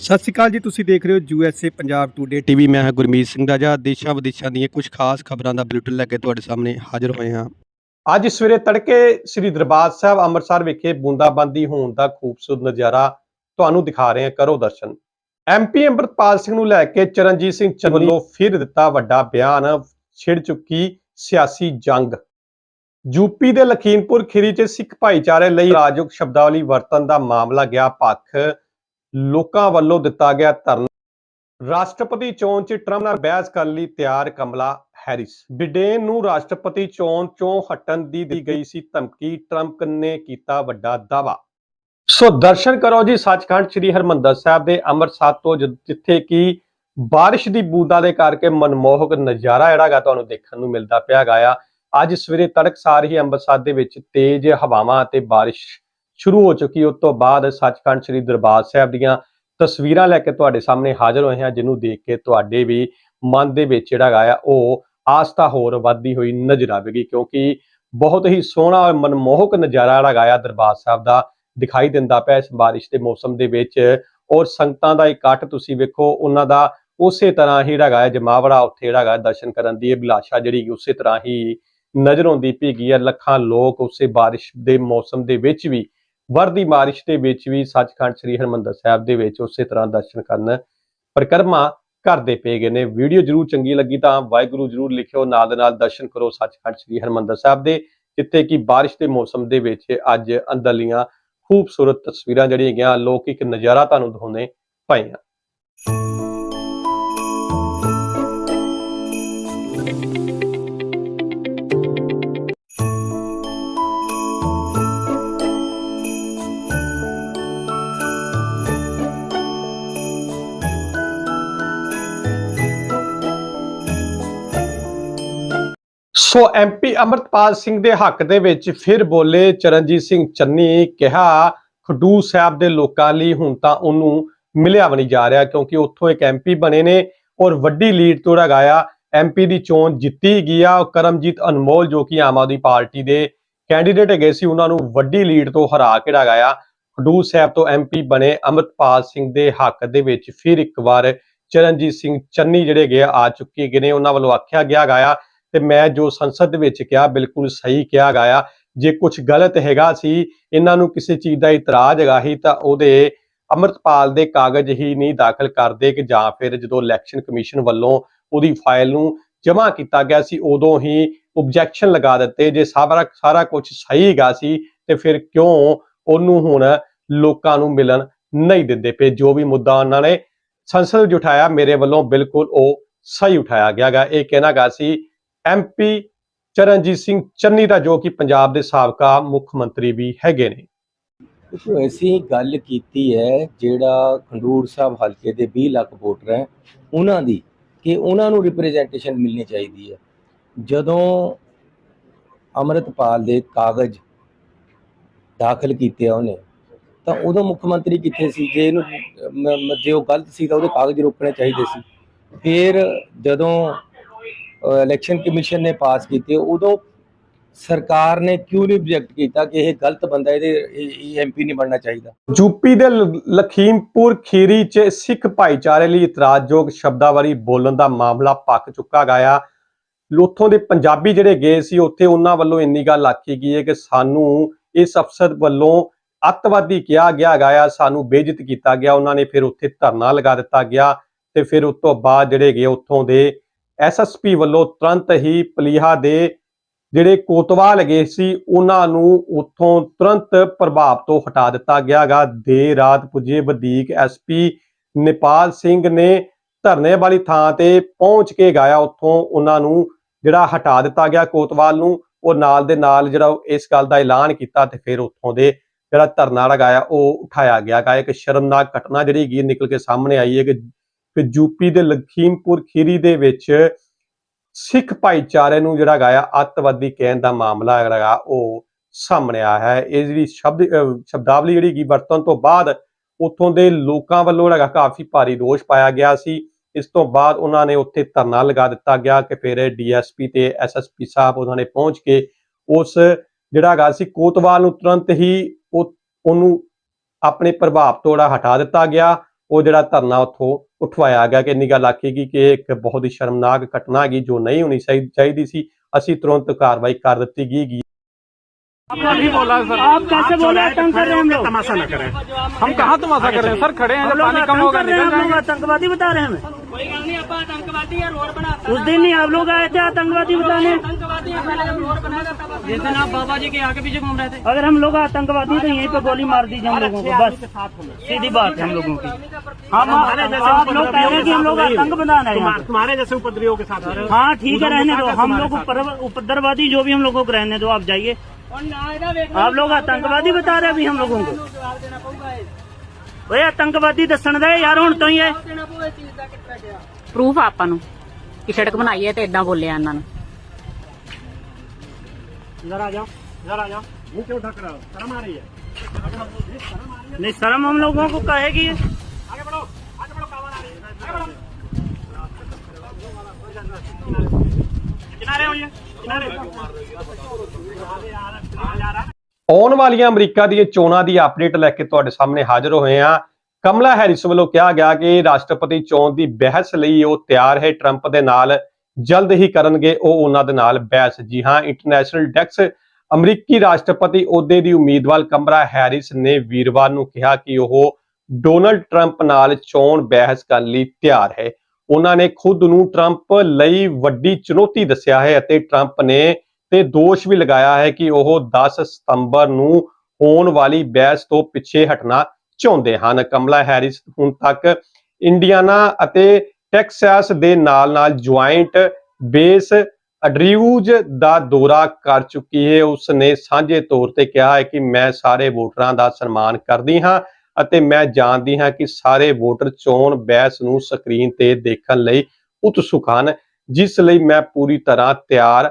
ਸਤਿ ਸ਼੍ਰੀ ਅਕਾਲ ਜੀ, ਤੁਸੀਂ ਦੇਖ ਰਹੇ ਹੋ ਯੂਐਸਏ ਪੰਜਾਬ ਟੂਡੇ ਟੀਵੀ ਮੈਂ ਹਾਂ ਗੁਰਮੀਤ ਸਿੰਘ ਰਾਜਾ। ਦੇਸ਼ਾਂ ਵਿਦੇਸ਼ਾਂ ਦੀਆਂ ਕੁਝ ਖਾਸ ਖਬਰਾਂ ਦਾ ਬੁਲੇਟਿਨ ਲੈ ਕੇ ਤੁਹਾਡੇ ਸਾਹਮਣੇ ਹਾਜ਼ਰ ਹੋਏ ਹਾਂ। ਅੱਜ ਸਵੇਰੇ ਤੜਕੇ ਸ੍ਰੀ ਦਰਬਾਰ ਸਾਹਿਬ ਅੰਮ੍ਰਿਤਸਰ ਵਿਖੇ ਬੂੰਦਾਬਾਂਦੀ ਹੋਣ ਦਾ ਖੂਬਸੂਰਤ ਨਜ਼ਾਰਾ ਤੁਹਾਨੂੰ ਦਿਖਾ ਰਹੇ ਹਾਂ। ਕਰੋ ਦਰਸ਼ਨ। ਐਮਪੀ ਅੰਮ੍ਰਿਤਪਾਲ ਸਿੰਘ ਨੂੰ ਲੈ ਕੇ ਚਰਨਜੀਤ ਸਿੰਘ ਚੰਨੀ ਵੱਲੋਂ ਫਿਰ ਦਿੱਤਾ ਵੱਡਾ ਬਿਆਨ, ਛਿੜ ਚੁੱਕੀ ਸਿਆਸੀ ਜੰਗ। ਯੂਪੀ ਦੇ ਲਖੀਮਪੁਰ ਖੀਰੀ 'ਚ ਸਿੱਖ ਭਾਈਚਾਰੇ ਲਈ ਰਾਜਯੋਗ ਸ਼ਬਦਾਵਲੀ ਵਰਤਨ ਦਾ ਮਾਮਲਾ ਗਿਆ ਪੱਖ। ਲੋਕਾਂ ਵੱਲੋਂ ਦਿੱਤਾ ਗਿਆ ਧਰਨਾ। ਰਾਸ਼ਟਰਪਤੀ ਚੋਣ 'ਚ ਟਰੰਪ ਨਾਲ ਬਹਿਸ ਕਰਨ ਲਈ ਤਿਆਰ ਕਮਲਾ ਹੈਰਿਸ। ਬਿਡੇਨ ਨੂੰ ਰਾਸ਼ਟਰਪਤੀ ਚੋਣ ਚੋਂ ਹਟਣ ਦੀ ਦਿੱਤੀ ਗਈ ਸੀ ਧਮਕੀ। ਟਰੰਪ ਨੇ ਕੀਤਾ ਵੱਡਾ ਦਾਵਾ ਸੋ ਦਰਸ਼ਨ ਕਰੋ ਜੀ ਸੱਚਖੰਡ ਸ੍ਰੀ ਹਰਮੰਦਰ ਸਾਹਿਬ ਦੇ ਅੰਮ੍ਰਿਤਸਰ ਤੋਂ ਜਿੱਥੇ ਕਿ ਬਾਰਿਸ਼ ਦੀ ਬੂੰਦਾਂ ਦੇ ਕਰਕੇ ਮਨਮੋਹਕ ਨਜ਼ਾਰਾ ਜਿਹੜਾ ਗਾ ਤੁਹਾਨੂੰ ਦੇਖਣ ਨੂੰ ਮਿਲਦਾ ਪਿਆ ਗਾ ਆ। ਅੱਜ ਸਵੇਰੇ ਤੜਕਸਾਰ ਹੀ ਅੰਮ੍ਰਿਤਸਰ ਦੇ ਵਿੱਚ ਤੇਜ਼ ਹਵਾਵਾਂ ਅਤੇ ਬਾਰਿਸ਼ ਸ਼ੁਰੂ ਹੋ ਚੁੱਕੀ ਉਸ ਤੋਂ ਬਾਅਦ ਸੱਚਖੰਡ ਸ੍ਰੀ ਦਰਬਾਰ ਸਾਹਿਬ ਦੀਆਂ ਤਸਵੀਰਾਂ ਲੈ ਕੇ ਤੁਹਾਡੇ ਸਾਹਮਣੇ ਹਾਜ਼ਰ ਹੋਏ ਹਾਂ, ਜਿਹਨੂੰ ਦੇਖ ਕੇ ਤੁਹਾਡੇ ਵੀ ਮਨ ਦੇ ਵਿੱਚ ਜਿਹੜਾ ਗਾ ਆ, ਉਹ ਆਸਥਾ ਹੋਰ ਵੱਧਦੀ ਹੋਈ ਨਜ਼ਰ ਆਵੇਗੀ, ਕਿਉਂਕਿ ਬਹੁਤ ਹੀ ਸੋਹਣਾ ਔਰ ਮਨਮੋਹਕ ਨਜ਼ਾਰਾ ਜਿਹੜਾ ਗਾ ਆ ਦਰਬਾਰ ਸਾਹਿਬ ਦਾ ਦਿਖਾਈ ਦਿੰਦਾ ਪਿਆ ਇਸ ਬਾਰਿਸ਼ ਦੇ ਮੌਸਮ ਦੇ ਵਿੱਚ। ਔਰ ਸੰਗਤਾਂ ਦਾ ਇਕੱਠ ਤੁਸੀਂ ਵੇਖੋ, ਉਹਨਾਂ ਦਾ ਉਸੇ ਤਰ੍ਹਾਂ ਹੀ ਜਿਹੜਾ ਗਾ ਜਮਾਵੜਾ, ਉੱਥੇ ਜਿਹੜਾ ਗਾ ਦਰਸ਼ਨ ਕਰਨ ਦੀ ਇਹ ਅਭਿਲਾਸ਼ਾ ਜਿਹੜੀ ਉਸੇ ਤਰ੍ਹਾਂ ਹੀ ਨਜ਼ਰ ਆਉਂਦੀ ਪਈ ਗਈ ਹੈ ਲੱਖਾਂ ਲੋਕ ਉਸੇ ਬਾਰਿਸ਼ ਦੇ ਮੌਸਮ ਦੇ ਵਿੱਚ ਵੀ ਵਰਦੀ ਬਾਰਿਸ਼ ਦੇ ਵਿੱਚ ਵੀ ਸੱਚਖੰਡ ਸ੍ਰੀ ਹਰਮੰਦਰ ਸਾਹਿਬ ਦੇ ਵਿੱਚ ਉਸੇ ਤਰ੍ਹਾਂ ਦਰਸ਼ਨ ਕਰਨ ਪਰਿਕਰਮਾ ਕਰਦੇ ਪਏ ਗਏ ਨੇ। ਵੀਡੀਓ ਜਰੂਰ ਚੰਗੀ ਲੱਗੀ ਤਾਂ ਵਾਹਿਗੁਰੂ ਜਰੂਰ ਲਿਖਿਓ, ਨਾਲ ਦੇ ਨਾਲ ਦਰਸ਼ਨ ਕਰੋ ਸੱਚਖੰਡ ਸ੍ਰੀ ਹਰਮੰਦਰ ਸਾਹਿਬ ਦੇ, ਜਿੱਥੇ ਕਿ ਬਾਰਿਸ਼ ਦੇ ਮੌਸਮ ਦੇ ਵਿੱਚ ਅੱਜ ਅੰਦਰਲੀਆਂ ਖੂਬਸੂਰਤ ਤਸਵੀਰਾਂ ਜਿਹੜੀਆਂ ਹੈਗੀਆਂ ਇੱਕ ਨਜ਼ਾਰਾ ਤੁਹਾਨੂੰ ਦਿਖਾਉਂਦੇ ਪਏ ਆ। ਸੋ ਐਮਪੀ ਅਮਰਤਪਾਲ ਸਿੰਘ ਦੇ ਹੱਕ ਦੇ ਵਿੱਚ ਫਿਰ ਬੋਲੇ ਚਰਨਜੀਤ ਸਿੰਘ ਚੰਨੀ ਕਿਹਾ ਖਡੂਰ ਸਾਹਿਬ ਦੇ ਲੋਕਾਂ ਲਈ ਹੁਣ ਤਾਂ ਉਹਨੂੰ ਮਿਲਿਆ ਵੀ ਨਹੀਂ ਜਾ ਰਿਹਾ ਕਿਉਂਕਿ ਉੱਥੋਂ ਇੱਕ ਐਮਪੀ ਬਣੇ ਨੇ ਔਰ ਵੱਡੀ ਲੀਡ ਤੋਂ ਲਗਾਇਆ ਐਮਪੀ ਦੀ ਚੋਣ ਜਿੱਤੀ ਗਈ ਆ ਔਰ ਕਰਮਜੀਤ ਅਨਮੋਲ ਜੋ ਕਿ ਆਮ ਆਦਮੀ ਪਾਰਟੀ ਦੇ ਕੈਂਡੀਡੇਟ ਹੈਗੇ ਸੀ, ਉਹਨਾਂ ਨੂੰ ਵੱਡੀ ਲੀਡ ਤੋਂ ਹਰਾ ਕੇ ਲਗਾਇਆ ਖਡੂਰ ਸਾਹਿਬ ਤੋਂ ਐਮਪੀ ਬਣੇ ਅਮਰਤਪਾਲ ਸਿੰਘ ਦੇ ਹੱਕ ਦੇ ਵਿੱਚ ਫਿਰ ਇੱਕ ਵਾਰ ਚਰਨਜੀਤ ਸਿੰਘ ਚੰਨੀ ਜਿਹੜੇ ਗਏ ਆ ਚੁੱਕੇ ਗਏ ਨੇ। ਉਹਨਾਂ ਵੱਲੋਂ ਆਖਿਆ ਗਿਆ ਗਾਇਆ ਤੇ ਮੈਂ ਜੋ ਸੰਸਦ ਦੇ ਵਿੱਚ ਕਿਹਾ, ਬਿਲਕੁਲ ਸਹੀ ਕਿਹਾ ਗਿਆ। ਜੇ ਕੁਝ ਗਲਤ ਹੈਗਾ ਸੀ, ਇਹਨਾਂ ਨੂੰ ਕਿਸੇ ਚੀਜ਼ ਦਾ ਇਤਰਾਜ਼ ਹੈਗਾ ਹੀ ਤਾਂ ਉਹਦੇ ਅਮਰਤਪਾਲ ਦੇ ਕਾਗਜ਼ ਹੀ ਨਹੀਂ ਦਾਖਲ ਕਰਦੇ ਕਿ ਜਾਂ ਫਿਰ ਜਦੋਂ ਇਲੈਕਸ਼ਨ ਕਮਿਸ਼ਨ ਵੱਲੋਂ ਉਹਦੀ ਫਾਈਲ ਨੂੰ ਜਮ੍ਹਾਂ ਕੀਤਾ ਗਿਆ ਸੀ, ਉਦੋਂ ਹੀ ਆਬਜੈਕਸ਼ਨ ਲਗਾ ਦਿੱਤੇ। ਜੇ ਸਾਰਾ ਸਾਰਾ ਕੁਝ ਸਹੀ ਹੈਗਾ ਸੀ, ਤੇ ਫਿਰ ਕਿਉਂ ਉਹਨੂੰ ਹੁਣ ਲੋਕਾਂ ਨੂੰ ਮਿਲਣ ਨਹੀਂ ਦਿੰਦੇ ਪਏ? ਜੋ ਵੀ ਮੁੱਦਾ ਉਹਨਾਂ ਨੇ ਸੰਸਦ ਵਿੱਚ ਉਠਾਇਆ, ਮੇਰੇ ਵੱਲੋਂ ਬਿਲਕੁਲ ਉਹ ਸਹੀ ਉਠਾਇਆ ਗਿਆ ਗਾ ਇਹ ਕਹਿਣਾ ਗਾ ਸੀ ਐਮਪੀ ਚਰਨਜੀਤ ਸਿੰਘ ਚੰਨੀ ਦਾ ਜੋ ਕਿ ਪੰਜਾਬ ਦੇ ਸਾਬਕਾ ਮੁੱਖ ਮੰਤਰੀ ਵੀ ਹੈਗੇ ਨੇ। ਦੇਖੋ, ਅਸੀਂ ਗੱਲ ਕੀਤੀ ਹੈ ਜਿਹੜਾ ਖੰਡੂਰ ਸਾਹਿਬ ਹਲਕੇ ਦੇ 20 ਲੱਖ ਵੋਟਰ ਹੈ, ਉਹਨਾਂ ਦੀ ਕਿ ਉਹਨਾਂ ਨੂੰ ਰਿਪਰੈਜ਼ੈਂਟੇਸ਼ਨ ਮਿਲਣੀ ਚਾਹੀਦੀ ਹੈ। ਜਦੋਂ ਅੰਮ੍ਰਿਤਪਾਲ ਦੇ ਕਾਗਜ਼ ਦਾਖਲ ਕੀਤੇ ਉਹਨੇ, ਤਾਂ ਉਦੋਂ ਮੁੱਖ ਮੰਤਰੀ ਕਿੱਥੇ ਸੀ? ਜੇ ਇਹਨੂੰ ਜੇ ਉਹ ਗਲਤ ਸੀ ਤਾਂ ਉਹਦੇ ਕਾਗਜ਼ ਰੋਕਣੇ ਚਾਹੀਦੇ ਸੀ। ਫਿਰ ਜਦੋਂ ਇਲੈਕਸ਼ਨ ਕਮਿਸ਼ਨ ਨੇ ਪਾਸ ਕੀਤੇ, ਉਦੋਂ ਸਰਕਾਰ ਨੇ ਕਿਉਂ ਨਹੀਂ ਰਿਜੈਕਟ ਕੀਤਾ ਕਿ ਇਹ ਗਲਤ ਬੰਦਾ, ਇਹਦੇ ਐਮਪੀ ਨਹੀਂ ਬਣਨਾ ਚਾਹੀਦਾ? ਯੂਪੀ ਦੇ ਲਖੀਮਪੁਰ ਖੀਰੀ 'ਚ ਸਿੱਖ ਭਾਈਚਾਰੇ ਲਈ ਇਤਰਾਜ਼ਯੋਗ ਸ਼ਬਦਾਵਲੀ ਬੋਲਣ ਦਾ ਮਾਮਲਾ ਪੱਕ ਚੁੱਕਾ ਗਿਆ। ਉੱਥੋਂ ਦੇ ਪੰਜਾਬੀ ਜਿਹੜੇ ਗਏ ਸੀ, ਉੱਥੇ ਉਹਨਾਂ ਵੱਲੋਂ ਇੰਨੀ ਗੱਲ ਆਖੀ ਗਈ ਹੈ ਕਿ ਸਾਨੂੰ ਇਸ ਅਫਸਰ ਵੱਲੋਂ ਅੱਤਵਾਦੀ ਕਿਹਾ ਗਿਆ ਗਿਆ ਸਾਨੂੰ ਬੇਇੱਜ਼ਤ ਕੀਤਾ ਗਿਆ, ਉਹਨਾਂ ਨੇ ਫਿਰ ਉੱਥੇ ਧਰਨਾ ਲਗਾ ਦਿੱਤਾ ਗਿਆ ਤੇ ਫਿਰ ਉਸ ਤੋਂ ਬਾਅਦ ਜਿਹੜੇ ਗਏ ਉੱਥੋਂ ਦੇ ਐਸਐਸਪੀ ਵੱਲੋਂ ਤੁਰੰਤ ਹੀ ਪਲੀਹਾ ਦੇ ਜਿਹੜੇ ਕੋਤਵਾਲ ਗਏ ਸੀ, ਉਹਨਾਂ ਨੂੰ ਉੱਥੋਂ ਤੁਰੰਤ ਪ੍ਰਭਾਵ ਤੋਂ ਹਟਾ ਦਿੱਤਾ ਗਿਆਗਾ ਦੇਰ ਰਾਤ ਪੁੱਜੇ ਵਧੀਕ ਐਸਪੀ ਨਿਪਾਲ ਸਿੰਘ ਨੇ ਧਰਨੇ ਵਾਲੀ ਥਾਂ ਤੇ ਪਹੁੰਚ ਕੇ ਗਾਇਆ। ਉੱਥੋਂ ਉਹਨਾਂ ਨੂੰ ਜਿਹੜਾ ਹਟਾ ਦਿੱਤਾ ਗਿਆ ਕੋਤਵਾਲ ਨੂੰ, ਉਹ ਨਾਲ ਦੇ ਨਾਲ ਜਿਹੜਾ ਇਸ ਗੱਲ ਦਾ ਐਲਾਨ ਕੀਤਾ ਤੇ ਫਿਰ ਉੱਥੋਂ ਦੇ ਜਿਹੜਾ ਧਰਨਾ ਲਗਾਇਆ, ਉਹ ਉਠਾਇਆ ਗਿਆ। ਗਾ ਇੱਕ ਸ਼ਰਮਨਾਕ ਘਟਨਾ ਜਿਹੜੀ ਹੈਗੀ, ਨਿਕਲ ਕੇ ਸਾਹਮਣੇ ਆਈ ਹੈ ਕਿ ਕਿ ਯੂਪੀ ਦੇ ਲਖੀਮਪੁਰ ਖੀਰੀ ਦੇ ਵਿੱਚ ਸਿੱਖ ਭਾਈਚਾਰੇ ਨੂੰ ਜਿਹੜਾ ਗਾਇਆ ਅੱਤਵਾਦੀ ਕਹਿਣ ਦਾ ਮਾਮਲਾ ਜਿਹੜਾ ਉਹ ਸਾਹਮਣੇ ਆਇਆ ਹੈ। ਇਹ ਜਿਹੜੀ ਸ਼ਬਦ ਸ਼ਬਦਾਵਲੀ ਜਿਹੜੀ ਕੀ ਵਰਤਣ ਤੋਂ ਬਾਅਦ ਉੱਥੋਂ ਦੇ ਲੋਕਾਂ ਵੱਲੋਂ ਜਿਹੜਾ ਕਾਫੀ ਭਾਰੀ ਰੋਸ਼ ਪਾਇਆ ਗਿਆ ਸੀ। ਇਸ ਤੋਂ ਬਾਅਦ ਉਹਨਾਂ ਨੇ ਉੱਥੇ ਧਰਨਾ ਲਗਾ ਦਿੱਤਾ ਗਿਆ ਕਿ ਫਿਰ ਡੀਐਸਪੀ ਤੇ ਐਸਐਸਪੀ ਸਾਹਿਬ ਉਹਨਾਂ ਨੇ ਪਹੁੰਚ ਕੇ ਉਸ ਜਿਹੜਾ ਹੈਗਾ ਸੀ ਕੋਤਵਾਲ ਨੂੰ ਤੁਰੰਤ ਹੀ ਉਹ, ਉਹਨੂੰ ਆਪਣੇ ਪ੍ਰਭਾਵ ਤੋਂ ਜਿਹੜਾ ਹਟਾ ਦਿੱਤਾ ਗਿਆ। ਉਹ ਜਿਹੜਾ ਧਰਨਾ ਉੱਥੋਂ ਉਠਵਾਇਆ ਗਿਆ ਕਿ ਇੰਨੀ ਗੱਲ ਆਖੀ ਗਈ ਕਿ ਇਹ ਇੱਕ ਬਹੁਤ ਹੀ ਸ਼ਰਮਨਾਕ ਘਟਨਾ ਹੈਗੀ ਜੋ ਨਹੀਂ ਹੋਣੀ ਚਾਹੀ- ਚਾਹੀਦੀ ਸੀ। ਅਸੀਂ ਤੁਰੰਤ ਕਾਰਵਾਈ ਕਰ ਦਿੱਤੀ ਗਈ ਗੀ आपने अभी बोला सर। आप कैसे बोले आतंक कर रहे हैं हम लोग तमाशा न करें। हम कहाँ तमाशा कर रहे हैं? सर खड़े हैं जब पानी कम होगा रहे हैं निकल हम लोग जाएँगे। आतंकवादी बता रहे हैं हमें। कोई गल नहीं आप आतंकवादी है रोड बनाता उस दिन ही आप लोग आए थे आतंकवादी बताने। है पहले जिस दिन आप बाबा जी के आगे पीछे घूम रहे थे। अगर हम लोग आतंकवादी तो यहीं पे गोली मार दीजिए हम लोगों को बस। सीधी बात है हम लोगों की। हम आप लोग कह रहे हैं कि हम लोग आतंक बनाना है यहाँ पे। तुम्हारे जैसे उपद्रवियों के साथ हाँ ठीक है रहने दो। हम लोग उपद्रवादी जो भी हम लोगों को रहने दो आप जाइए। आप लोग आतंकवादी बता रहे हैं अभी हम लोगों को जवाब देना पड़ेगा ये। ओए आतंकवादी दसन दे यार हूं तो ही है देना पड़ेगा इस चीज का कितना क्या ਪ੍ਰੂਫ ਆ ਆਪਾਂ ਨੂੰ ਕਿ ਸੜਕ ਬਣਾਈ ਹੈ ਤੇ ਇਦਾਂ ਬੋਲਿਆ ਇਹਨਾਂ ਨੂੰ इधर आ जाओ इधर आ जाओ मुंह क्यों ढक रहे हो शर्म आ रही है नहीं शर्म हम लोगों को कहेगी ये। आगे बढ़ो आगे बढ़ो कावड़ आ रही है आगे बढ़ो किनारे होइए किनारे ਆਉਣ ਵਾਲੀਆਂ ਅਮਰੀਕਾ ਦੀਆਂ ਚੋਣਾਂ ਦੀ ਅਪਡੇਟ ਲੈ ਕੇ ਤੁਹਾਡੇ ਸਾਹਮਣੇ ਹਾਜ਼ਰ ਹੋਏ ਹਾਂ। ਕਮਲਾ ਹੈਰਿਸ ਵੱਲੋਂ ਕਿਹਾ ਗਿਆ ਕਿ ਰਾਸ਼ਟਰਪਤੀ ਚੋਣ ਦੀ ਬਹਿਸ ਲਈ ਉਹ ਤਿਆਰ ਹੈ। ਟਰੰਪ ਦੇ ਨਾਲ ਜਲਦ ਹੀ ਕਰਨਗੇ, ਉਹ ਉਹਨਾਂ ਦੇ ਨਾਲ ਬਹਿਸ। ਜੀ ਹਾਂ ਇੰਟਰਨੈਸ਼ਨਲ ਡੈਕਸ ਅਮਰੀਕੀ ਰਾਸ਼ਟਰਪਤੀ ਅਹੁਦੇ ਦੀ ਉਮੀਦਵਾਰ ਕਮਲਾ ਹੈਰਿਸ ਨੇ ਵੀਰਵਾਰ ਨੂੰ ਕਿਹਾ ਕਿ ਉਹ ਡੋਨਲਡ ਟਰੰਪ ਨਾਲ ਚੋਣ ਬਹਿਸ ਕਰਨ ਲਈ ਤਿਆਰ ਹੈ। ਉਹਨਾਂ ਨੇ ਖੁਦ ਨੂੰ ਟਰੰਪ ਲਈ ਵੱਡੀ ਚੁਣੌਤੀ ਦੱਸਿਆ ਹੈ ਅਤੇ ਟਰੰਪ ਨੇ ਤੇ ਦੋਸ਼ ਵੀ ਲਗਾਇਆ ਹੈ ਕਿ ਉਹ 10 ਸਤੰਬਰ ਨੂੰ ਹੋਣ ਵਾਲੀ ਬਹਿਸ ਤੋਂ ਪਿੱਛੇ ਹਟਣਾ ਚਾਹੁੰਦੇ ਹਨ। ਕਮਲਾ ਹੈਰਿਸ ਹੁਣ ਤੱਕ ਇੰਡੀਆਨਾ ਅਤੇ ਟੈਕਸਾਸ ਦੇ ਨਾਲ-ਨਾਲ ਜੁਆਇੰਟ ਬੇਸ ਅਡਰਿਊਜ ਦਾ ਦੌਰਾ ਕਰ ਚੁੱਕੀ ਹੈ। ਉਸ ਨੇ ਸਾਂਝੇ ਤੌਰ ਤੇ ਕਿਹਾ ਹੈ ਕਿ ਮੈਂ ਸਾਰੇ ਵੋਟਰਾਂ ਦਾ ਸਨਮਾਨ ਕਰਦੀ ਹਾਂ ਅਤੇ ਮੈਂ ਜਾਣਦੀ ਹਾਂ ਕਿ ਸਾਰੇ ਵੋਟਰ ਚੋਣ ਬਹਿਸ ਨੂੰ ਸਕਰੀਨ ਤੇ ਦੇਖਣ ਲਈ ਉਤਸੁਕ ਹਨ, ਜਿਸ ਲਈ ਮੈਂ ਪੂਰੀ ਤਰ੍ਹਾਂ ਤਿਆਰ।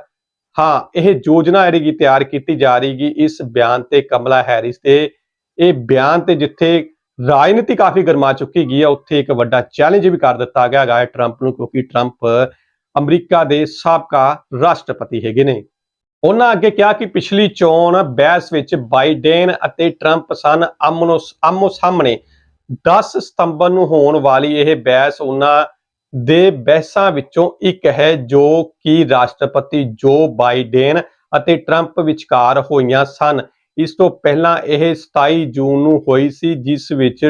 ਹਾਂ, ਇਹ ਯੋਜਨਾ ਜਿਹੜੀ ਤਿਆਰ ਕੀਤੀ ਜਾ ਰਹੀ ਰਹੀਗੀ ਇਸ ਬਿਆਨ ਤੇ ਕਮਲਾ ਹੈਰਿਸ ਤੇ, ਇਹ ਬਿਆਨ ਤੇ ਜਿੱਥੇ ਰਾਜਨੀਤੀ ਕਾਫੀ ਗਰਮਾ ਚੁੱਕੀ ਗਈ ਹੈ, ਉੱਥੇ ਇੱਕ ਵੱਡਾ ਚੈਲੰਜ ਵੀ ਕਰ ਦਿੱਤਾ ਗਿਆ ਹੈ ਟਰੰਪ ਨੂੰ, ਕਿਉਂਕਿ ਟਰੰਪ ਅਮਰੀਕਾ ਦੇ ਸਾਬਕਾ ਰਾਸ਼ਟਰਪਤੀ ਹੈਗੇ ਨੇ। ਉਹਨਾਂ ਅੱਗੇ ਕਿਹਾ ਕਿ ਪਿਛਲੀ ਚੋਣ ਬਹਿਸ ਵਿੱਚ ਬਾਈਡਨ ਅਤੇ ਟਰੰਪ ਸਨ। ਆਮਨੋ ਆਮੋ ਸਾਹਮਣੇ 10 ਸਤੰਬਰ ਨੂੰ ਹੋਣ ਵਾਲੀ ਇਹ ਬਹਿਸ ਉਹਨਾਂ ਦੇ ਬਹਿਸਾਂ ਵਿੱਚੋਂ ਇੱਕ ਹੈ, ਜੋ ਕਿ ਰਾਸ਼ਟਰਪਤੀ ਜੋ ਬਾਈਡਨ ਅਤੇ ਟਰੰਪ ਵਿਚਕਾਰ ਹੋਈਆਂ ਸਨ। ਇਸ ਤੋਂ ਪਹਿਲਾਂ ਇਹ 27 ਜੂਨ ਨੂੰ ਹੋਈ ਸੀ, ਜਿਸ ਵਿੱਚ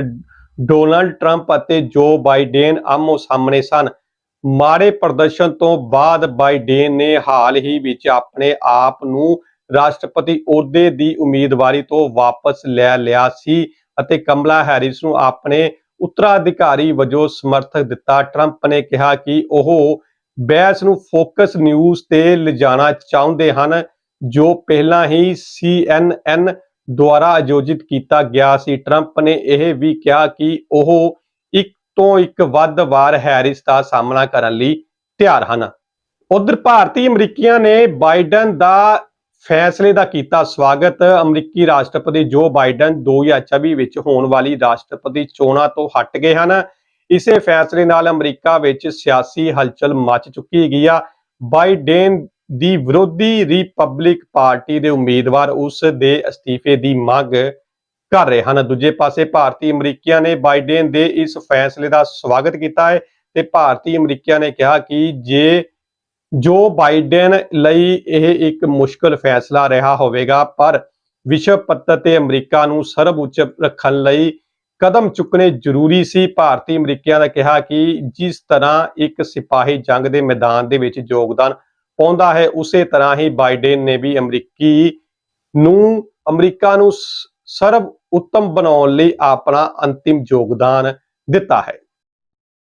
ਡੋਨਲਡ ਟਰੰਪ ਅਤੇ ਜੋ ਬਾਈਡਨ ਆਮੋ ਸਾਹਮਣੇ ਸਨ। ਮਾੜੇ ਪ੍ਰਦਰਸ਼ਨ ਤੋਂ ਬਾਅਦ ਬਾਈਡਨ ਨੇ ਹਾਲ ਹੀ ਵਿੱਚ ਆਪਣੇ ਆਪ ਨੂੰ ਰਾਸ਼ਟਰਪਤੀ ਅਹੁਦੇ ਦੀ ਉਮੀਦਵਾਰੀ ਤੋਂ ਵਾਪਸ ਲੈ ਲਿਆ ਸੀ ਅਤੇ ਕਮਲਾ ਹੈਰਿਸ ਨੂੰ ਆਪਣੇ ਉੱਤਰਾਧਿਕਾਰੀ ਵਜੋਂ ਸਮਰਥਨ ਦਿੱਤਾ। ਟਰੰਪ ਨੇ ਕਿਹਾ ਕਿ ਉਹ ਬਹਿਸ ਨੂੰ ਫੋਕਸ ਨਿਊਜ਼ ਤੇ ਲਿਜਾਣਾ ਚਾਹੁੰਦੇ ਹਨ, ਜੋ ਪਹਿਲਾਂ ਹੀ CNN ਦੁਆਰਾ ਆਯੋਜਿਤ ਕੀਤਾ ਗਿਆ ਸੀ। ਟਰੰਪ ਨੇ ਇਹ ਵੀ ਕਿਹਾ ਕਿ ਉਹ ਤੋਂ ਇੱਕ ਵੱਧ ਵਾਰ ਹੈਰਿਸ ਦਾ ਸਾਹਮਣਾ ਕਰਨ ਲਈ ਤਿਆਰ ਹਨ। ਉਧਰ ਭਾਰਤੀ ਅਮਰੀਕੀਆਂ ਨੇ ਬਾਈਡਨ ਦਾ ਫੈਸਲੇ ਦਾ ਕੀਤਾ ਸਵਾਗਤ। ਅਮਰੀਕੀ ਰਾਸ਼ਟਰਪਤੀ ਜੋ ਬਾਈਡਨ 2024 ਵਿੱਚ ਹੋਣ ਵਾਲੀ ਰਾਸ਼ਟਰਪਤੀ ਚੋਣਾਂ ਤੋਂ ਹਟ ਗਏ ਹਨ। ਇਸੇ ਫੈਸਲੇ ਨਾਲ ਅਮਰੀਕਾ ਵਿੱਚ ਸਿਆਸੀ ਹਲਚਲ ਮਚ ਚੁੱਕੀ ਹੈਗੀ ਆ। ਬਾਈਡਨ ਦੀ ਵਿਰੋਧੀ ਰਿਪਬਲਿਕ ਪਾਰਟੀ ਦੇ ਉਮੀਦਵਾਰ ਉਸ ਦੇ ਅਸਤੀਫੇ ਦੀ ਮੰਗ ਕਰ ਰਹੇ ਹਨ। ਦੂਜੇ ਪਾਸੇ ਭਾਰਤੀ ਅਮਰੀਕੀਆਂ ਨੇ ਬਾਈਡਨ ਦੇ ਇਸ ਫੈਸਲੇ ਦਾ ਸਵਾਗਤ ਕੀਤਾ ਹੈ ਤੇ ਭਾਰਤੀ ਅਮਰੀਕੀਆਂ ਨੇ ਕਿਹਾ ਕਿ ਜੇ ਜੋ ਬਾਈਡਨ ਲਈ ਇਹ ਇੱਕ ਮੁਸ਼ਕਲ ਫੈਸਲਾ ਰਿਹਾ ਹੋਵੇਗਾ, ਪਰ ਵਿਸ਼ਵ ਪੱਧਰ ਤੇ ਅਮਰੀਕਾ ਨੂੰ ਸਰਵਉੱਚ ਰੱਖਣ ਲਈ ਕਦਮ ਚੁੱਕਣੇ ਜ਼ਰੂਰੀ ਸੀ। ਭਾਰਤੀ ਅਮਰੀਕੀਆਂ ਦਾ ਕਿਹਾ ਕਿ ਜਿਸ ਤਰ੍ਹਾਂ ਇੱਕ ਸਿਪਾਹੀ ਜੰਗ ਦੇ ਮੈਦਾਨ ਦੇ ਵਿੱਚ ਯੋਗਦਾਨ ਪਾਉਂਦਾ ਹੈ, ਉਸੇ ਤਰ੍ਹਾਂ ਹੀ ਬਾਈਡਨ ਨੇ ਵੀ ਅਮਰੀਕੀ ਨੂੰ, ਅਮਰੀਕਾ ਨੂੰ ਸ- ਸਰਵ ਉੱਤਮ ਬਣਾਉਣ ਲਈ ਆਪਣਾ ਅੰਤਿਮ ਯੋਗਦਾਨ ਦਿੱਤਾ ਹੈ।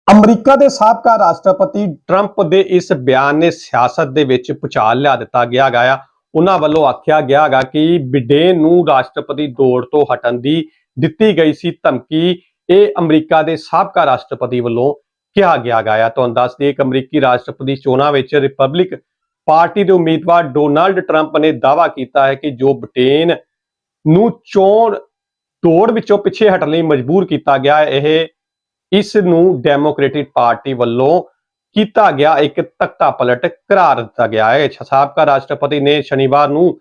ਅਮਰੀਕਾ ਦੇ ਸਾਬਕਾ ਰਾਸ਼ਟਰਪਤੀ ਟਰੰਪ ਦੇ ਇਸ ਬਿਆਨ ਨੇ ਸਿਆਸਤ ਦੇ ਵਿੱਚ ਪੁਚਾਲ ਲਿਆ ਦਿੱਤਾ ਗਿਆ ਗਿਆ ਉਹਨਾਂ ਵੱਲੋਂ ਆਖਿਆ ਗਿਆ ਹੈਗਾ ਕਿ ਬਿਡੇਨ ਨੂੰ ਰਾਸ਼ਟਰਪਤੀ ਦੌੜ ਤੋਂ ਹਟਣ ਦੀ ਦਿੱਤੀ ਗਈ ਸੀ ਧਮਕੀ ਇਹ ਅਮਰੀਕਾ ਦੇ ਸਾਬਕਾ ਰਾਸ਼ਟਰਪਤੀ ਵੱਲੋਂ ਕਿਹਾ ਗਿਆ ਗਿਆ ਤੁਹਾਨੂੰ ਦੱਸ ਦਈਏ ਕਿ ਅਮਰੀਕੀ ਰਾਸ਼ਟਰਪਤੀ ਚੋਣਾਂ ਵਿੱਚ ਰਿਪਬਲਿਕ ਪਾਰਟੀ ਦੇ ਉਮੀਦਵਾਰ ਡੋਨਾਲਡ ਟਰੰਪ ਨੇ ਦਾਅਵਾ ਕੀਤਾ ਹੈ ਕਿ ਜੋ ਬ੍ਰਿਟੇਨ ਨੂੰ ਚੋਣ ਦੌੜ ਵਿੱਚੋਂ ਪਿੱਛੇ ਹਟਣ ਲਈ ਮਜਬੂਰ ਕੀਤਾ ਗਿਆ। ਹੈ, ਇਹ ਇਸ ਨੂੰ ਡੈਮੋਕ੍ਰੈਟਿਕ ਪਾਰਟੀ ਵੱਲੋਂ ਕੀਤਾ ਗਿਆ ਇੱਕ ਤਖਤਾ ਪਲਟ ਕਰਾਰ ਦਿੱਤਾ ਗਿਆ ਹੈ। ਸਾਬਕਾ ਰਾਸ਼ਟਰਪਤੀ ਨੇ ਸ਼ਨੀਵਾਰ ਨੂੰ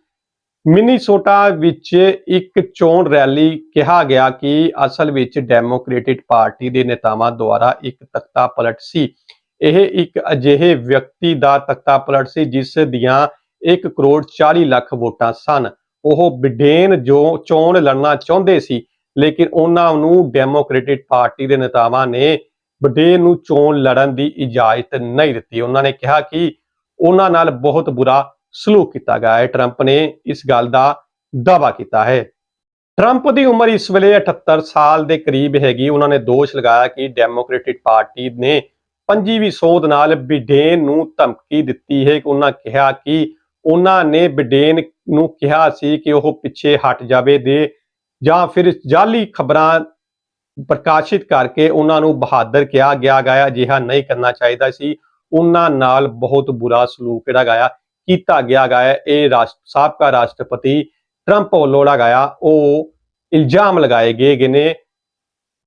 ਮਿਨੀਸੋਟਾ ਵਿੱਚ ਇੱਕ ਚੋਣ ਰੈਲੀ ਕਿਹਾ ਗਿਆ ਕਿ ਅਸਲ ਵਿੱਚ ਡੈਮੋਕ੍ਰੈਟਿਕ ਪਾਰਟੀ ਦੇ ਨੇਤਾਵਾਂ ਦੁਆਰਾ ਇੱਕ ਤਖਤਾ ਪਲਟ ਸੀ। ਇਹ ਇੱਕ ਅਜਿਹੇ ਵਿਅਕਤੀ ਦਾ ਤਖਤਾ ਪਲਟ ਸੀ ਜਿਸ ਦੀਆਂ 1 ਕਰੋੜ 40 ਲੱਖ ਵੋਟਾਂ ਸਨ। ਉਹ ਬਿਡੇਨ ਜੋ ਚੋਣ ਲੜਨਾ ਚਾਹੁੰਦੇ ਸੀ, ਲੇਕਿਨ ਉਹਨਾਂ ਨੂੰ ਡੈਮੋਕ੍ਰੈਟਿਕ ਪਾਰਟੀ ਦੇ ਨੇਤਾਵਾਂ ਨੇ ਬਿਡੇਨ ਨੂੰ ਚੋਣ ਲੜਨ ਦੀ ਇਜਾਜ਼ਤ ਨਹੀਂ ਦਿੱਤੀ। ਉਹਨਾਂ ਨੇ ਕਿਹਾ ਕਿ ਉਹਨਾਂ ਨਾਲ ਬਹੁਤ ਬੁਰਾ ਸਲੂਕ ਕੀਤਾ ਗਿਆ ਹੈ। ਟਰੰਪ ਨੇ ਇਸ ਗੱਲ ਦਾ ਦਾਅਵਾ ਕੀਤਾ ਹੈ। ਟਰੰਪ ਦੀ ਉਮਰ ਇਸ ਵੇਲੇ 78 ਸਾਲ ਦੇ ਕਰੀਬ ਹੈਗੀ। ਉਹਨਾਂ ਨੇ ਦੋਸ਼ ਲਗਾਇਆ ਕਿ ਡੈਮੋਕ੍ਰੈਟਿਕ ਪਾਰਟੀ ਨੇ ਪੰਜੀਵੀਂ ਸੋਧ ਨਾਲ ਬਿਡੇਨ ਨੂੰ ਧਮਕੀ ਦਿੱਤੀ ਹੈ। ਕਿ ਉਹਨਾਂ ਕਿਹਾ ਕਿ ਉਹਨਾਂ ਨੇ ਬਿਡੇਨ ਨੂੰ ਕਿਹਾ ਸੀ ਕਿ ਉਹ ਪਿੱਛੇ ਹਟ ਜਾਵੇ ਦੇ ਜਾਂ ਫਿਰ ਜਾਲੀ ਖਬਰਾਂ ਪ੍ਰਕਾਸ਼ਿਤ ਕਰਕੇ ਉਹਨਾਂ ਨੂੰ ਬਹਾਦਰ ਕਿਹਾ ਗਿਆ ਗਿਆ ਅਜਿਹਾ ਨਹੀਂ ਕਰਨਾ ਚਾਹੀਦਾ ਸੀ। ਉਹਨਾਂ ਨਾਲ ਬਹੁਤ ਬੁਰਾ ਸਲੂਕ ਜਿਹੜਾ ਗਿਆ ਕੀਤਾ ਗਿਆ ਗਿਆ ਇਹ ਰਾਸ਼ਟ, ਸਾਬਕਾ ਰਾਸ਼ਟਰਪਤੀ ਟਰੰਪ ਵੱਲੋਂ ਜਿਹੜਾ ਗਿਆ ਉਹ ਇਲਜ਼ਾਮ ਲਗਾਏ ਗਏ ਗਏ ਨੇ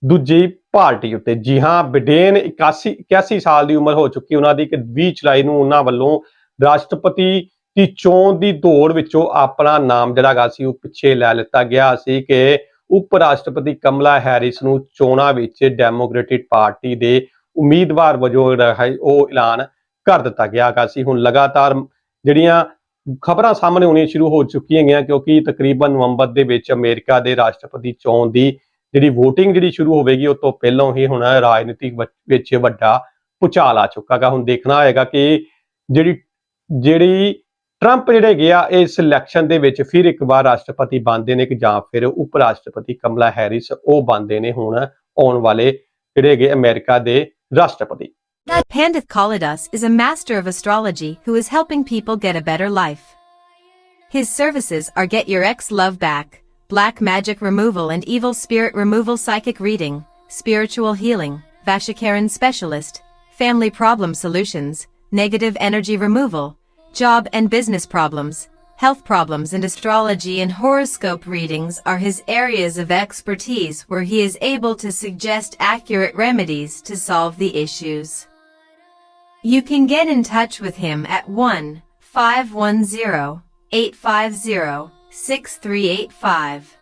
ਦੂਜੀ ਪਾਰਟੀ ਉੱਤੇ। ਜੀ ਹਾਂ, ਬਿਡੇਨ 81 81 ਸਾਲ ਦੀ ਉਮਰ ਹੋ ਚੁੱਕੀ, ਉਹਨਾਂ ਦੀ ਕਿ 20 ਜੁਲਾਈ ਨੂੰ ਉਹਨਾਂ ਵੱਲੋਂ ਰਾਸ਼ਟਰਪਤੀ ਦੀ ਚੋਣ ਦੀ ਦੌੜ ਵਿੱਚੋਂ ਆਪਣਾ ਨਾਮ ਜਿਹੜਾ ਗਾ ਸੀ ਉਹ ਪਿੱਛੇ ਲੈ ਲਿੱਤਾ ਗਿਆ ਸੀ ਕਿ ਉਪ ਰਾਸ਼ਟਰਪਤੀ ਕਮਲਾ ਹੈਰਿਸ ਨੂੰ ਚੋਣਾਂ ਵਿੱਚ ਡੈਮੋਕ੍ਰੈਟਿਕ ਪਾਰਟੀ ਦੇ ਉਮੀਦਵਾਰ ਵਜੋਂ ਉਹ ਐਲਾਨ ਕਰ ਦਿੱਤਾ ਗਿਆ ਗਾ ਸੀ। ਹੁਣ ਲਗਾਤਾਰ ਜਿਹੜੀਆਂ ਖਬਰਾਂ ਸਾਹਮਣੇ ਆਉਣੀਆਂ ਸ਼ੁਰੂ ਹੋ ਚੁੱਕੀਆਂ ਗਈਆਂ ਕਿਉਂਕਿ ਤਕਰੀਬਨ ਨਵੰਬਰ ਦੇ ਵਿੱਚ ਅਮਰੀਕਾ ਦੇ ਰਾਸ਼ਟਰਪਤੀ ਚੋਣ ਦੀ ਜਿਹੜੀ VOTING ਜਿਹੜੀ ਸ਼ੁਰੂ ਹੋਵੇਗੀ ਉਸ ਤੋਂ ਪਹਿਲਾਂ ਹੀ ਹੁਣ ਰਾਜਨੀਤਿਕ ਵਿੱਚ ਵੱਡਾ ਭੁਚਾਲ ਆ ਚੁੱਕਾ ਗਾ ਹੁਣ ਦੇਖਣਾ ਹੋਏਗਾ ਕਿ ਜਿਹੜੀ ਜਿਹੜੀ ਟਰੰਪ ਜਿਹੜੇ ਗਿਆ ਇਸ ਇਲੈਕਸ਼ਨ ਦੇ ਵਿੱਚ ਫਿਰ ਇੱਕ ਵਾਰ ਰਾਸ਼ਟਰਪਤੀ ਬਣਦੇ ਨੇ ਕਿ ਜਾਂ ਫਿਰ ਉਪ ਰਾਸ਼ਟਰਪਤੀ ਕਮਲਾ ਹੈਰਿਸ ਉਹ ਬਣਦੇ ਨੇ ਹੁਣ ਆਉਣ ਵਾਲੇ ਜਿਹੜੇ ਹੈਗੇ ਅਮਰੀਕਾ ਦੇ ਰਾਸ਼ਟਰਪਤੀ Pandith Kalidas is a master of astrology who is helping people get a better life. His services are Get Your Ex Love Back, Black Magic Removal and Evil Spirit Removal Psychic Reading, Spiritual Healing, Vashikaran Specialist, Family Problem Solutions, Negative Energy Removal, Job and Business Problems, Health Problems and Astrology and Horoscope readings are his areas of expertise where he is able to suggest accurate remedies to solve the issues. You can get in touch with him at 1 510 850 6385.